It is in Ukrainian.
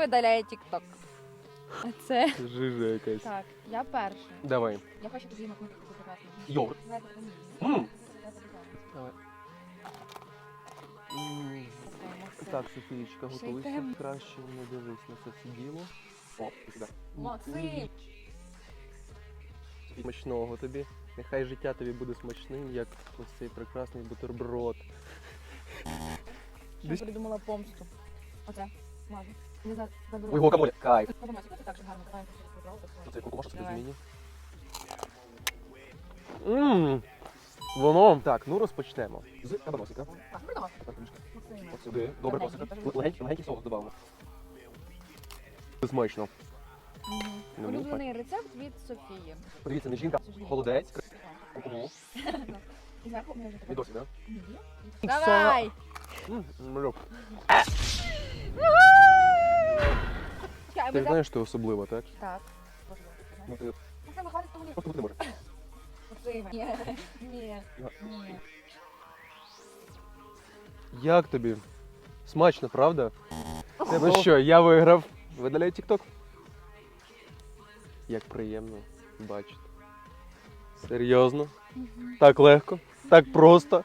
видаляє. А це. Жижа якась. Так, я перша. Давай. Я хочу тобі. Йогурт. Давайте поміряємо. М. Давайте попробуємо. Давай. Все, Так, Софієчка, Ще й готуйся. темно. Краще не дивись на це все діло. О, сюди. Максим! Смачного тобі. Нехай життя тобі буде смачним, як ось цей прекрасний бутерброд. Я придумала помсту. Оце. Мажу. Не за. Ой. Кайф. Це так же гарно. Давай я щось попробую. Собі зміні. Ммм. Воно. Так, ну розпочнемо. З кабаносика. Так, придумав. Тепер Максиме. От сюди. Добре, косика. Легенький, легенький соус додамо. Смачно. Ну, мені Улюблений рецепт від Софії. Подивіться, не жінка, холодець. І зверху вже Відосі, так? Ні. Давай! Млюк. Ти ми знаєш, що особливо, так? Так. Ну, ти Максим, виходить, то просто бути не можеш. Максиме. Ні. Ні. Ні. Як тобі? Смачно, правда? Ну що, я виграв. Видаляй TikTok. Як приємно бачити. Серйозно? Так легко, так просто.